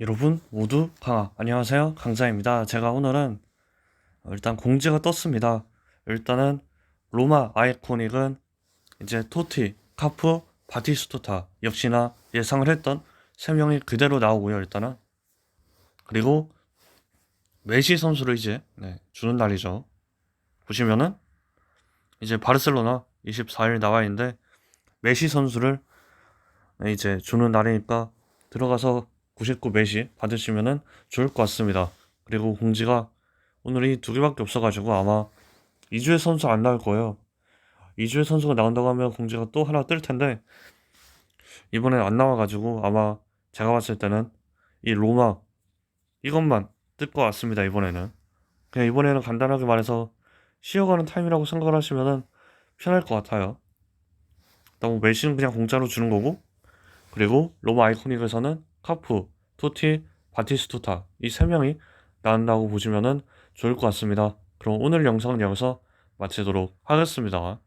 여러분 모두 강아 안녕하세요. 강자입니다. 제가 오늘은 어, 일단 공지가 떴습니다. 일단은 로마 아이코닉은 이제 토티 카프 바티스투타 역시나 예상을 했던 세 명이 그대로 나오고요 일단은. 그리고 메시 선수를 이제 네, 주는 날이죠. 보시면은 이제 바르셀로나 24일 나와 있는데 메시 선수를 네, 이제 주는 날이니까 들어가서 99 메시 받으시면은 좋을 것 같습니다. 그리고 공지가 오늘이 두 개밖에 없어가지고 아마 이주의 선수 안 나올 거예요. 이주의 선수가 나온다고 하면 공지가 또 하나 뜰 텐데 이번엔 안 나와가지고 아마 제가 봤을 때는 이 로마 이것만 뜰 것 같습니다. 이번에는 그냥 이번에는 간단하게 말해서 쉬어가는 타임이라고 생각을 하시면은 편할 것 같아요. 너무 메시는 그냥 공짜로 주는 거고 그리고 로마 아이코닉에서는 카프, 토티, 바티스투타 이 세 명이 나온다고 보시면은 좋을 것 같습니다. 그럼 오늘 영상은 여기서 마치도록 하겠습니다.